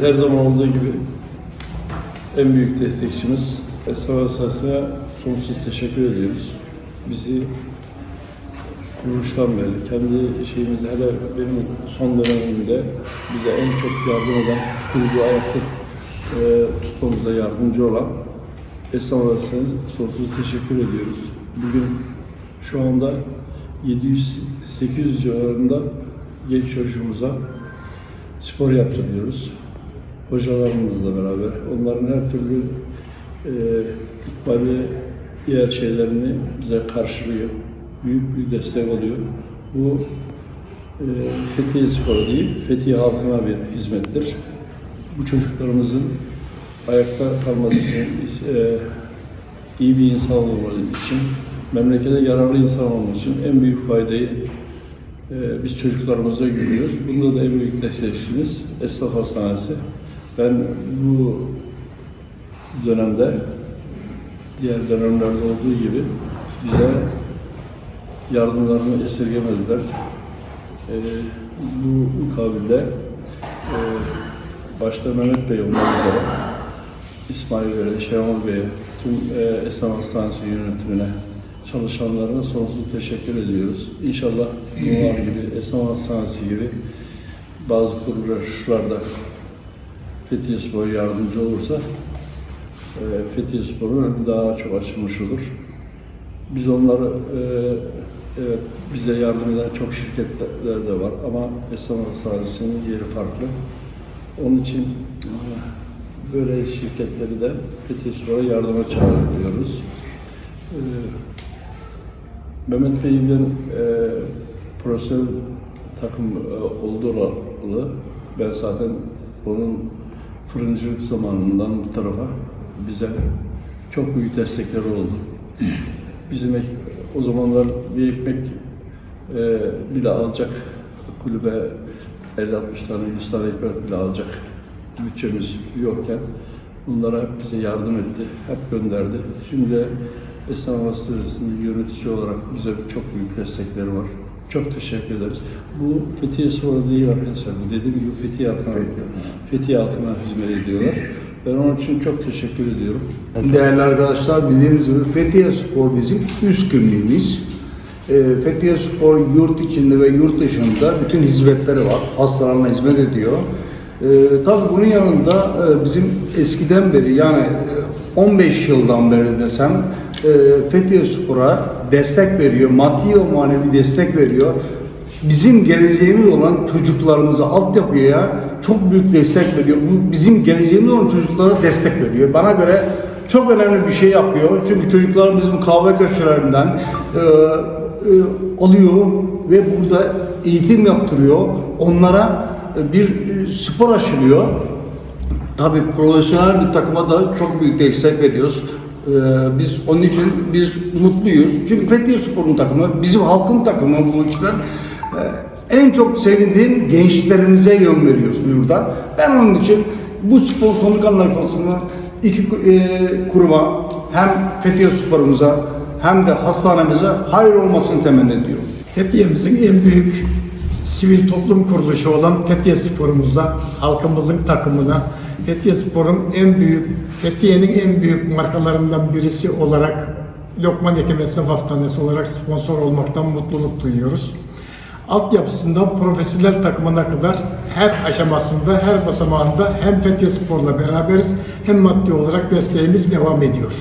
Her zaman olduğu gibi en büyük destekçimiz Esra Asası'na sonsuz teşekkür ediyoruz. Bizi kuruluştan beri, kendi şeyimizde hele benim son dönemimde bize en çok yardım eden, kurduğu ayakta e, tutmamıza yardımcı olan Esra Asası'na sonsuz teşekkür ediyoruz. Bugün şu anda 700-800 civarında genç çocuğumuza spor yaptırıyoruz. Hocalarımızla beraber. Onların her türlü e, ikbali diğer şeylerini bize karşılıyor. Büyük bir destek oluyor. Bu e, Fethiye Sporu değil, Fethiye halkına bir hizmettir. Bu çocuklarımızın ayakta kalması için, e, iyi bir insan olmaları için, memlekete yararlı insan olması için en büyük faydayı ee, biz çocuklarımıza görüyoruz. Bunda da en büyük destekçimiz Esnaf Hastanesi. Ben bu dönemde diğer dönemlerde olduğu gibi bize yardımlarını esirgemediler. Ee, bu mukabilde e, başta Mehmet Bey olmak üzere İsmail Bey'e, Şenol Bey'e, tüm e, Esnaf Hastanesi yönetimine, çalışanlarına sonsuz teşekkür ediyoruz. İnşallah bunlar gibi, Esnaf Hastanesi gibi bazı kuruluşlarda Fethiye Spor yardımcı olursa e, Fethiye Spor'un önü daha çok açılmış olur. Biz onları e, evet bize yardım eden çok şirketler de var ama Esnaf Hastanesi'nin yeri farklı. Onun için e, böyle şirketleri de Fethiye Spor'a yardıma çağırıyoruz. E, Mehmet Bey'in e, profesyonel takım e, olduğu ben zaten onun fırıncılık zamanından bu tarafa bize çok büyük destekleri oldu. Bizim o zamanlar bir ekmek e, bile alacak kulübe 50-60 tane 100 tane ekmek bile alacak bütçemiz yokken bunlara hep bize yardım etti, hep gönderdi. Şimdi Esnaf Hastanesi'nin yönetici olarak bize çok büyük destekleri var. Çok teşekkür ederiz. Bu Fethiye Spor değil arkadaşlar. Bu dediğim gibi Fethiye halkına, Fethiye halkına hizmet ediyorlar. Ben onun için çok teşekkür ediyorum. Değerli arkadaşlar bildiğiniz gibi Fethiye Spor bizim üst kimliğimiz. Ee, Fethiye Spor yurt içinde ve yurt dışında bütün hizmetleri var. Hastalarına hizmet ediyor. Ee, tabii bunun yanında e, bizim eskiden beri yani e, 15 yıldan beri desem e, Fethiye Spor'a destek veriyor. Maddi ve manevi destek veriyor. Bizim geleceğimiz olan çocuklarımıza, altyapıya çok büyük destek veriyor. Bu bizim geleceğimiz olan çocuklara destek veriyor. Bana göre çok önemli bir şey yapıyor. Çünkü çocuklar bizim kahve köşelerinden e, e, alıyor ve burada eğitim yaptırıyor. Onlara e, bir e, spor aşılıyor. Tabii profesyonel bir takıma da çok büyük destek veriyoruz. Ee, biz onun için biz mutluyuz. Çünkü Fethiye Spor'un takımı, bizim halkın takımı bu işler. Ee, en çok sevindiğim gençlerimize yön veriyoruz burada. Ben onun için bu sponsorluk anlaşmasını iki e, kuruma hem Fethiye Spor'umuza hem de hastanemize hayır olmasını temenni ediyorum. Fethiye'mizin en büyük sivil toplum kuruluşu olan Fethiye Spor'umuza, halkımızın takımına, Fethiye Spor'un en büyük, Fethiye'nin en büyük markalarından birisi olarak Lokman Hekim Esnaf Hastanesi olarak sponsor olmaktan mutluluk duyuyoruz. Altyapısından profesyonel takımına kadar her aşamasında, her basamağında hem Fethiye Spor'la beraberiz hem maddi olarak desteğimiz devam ediyor.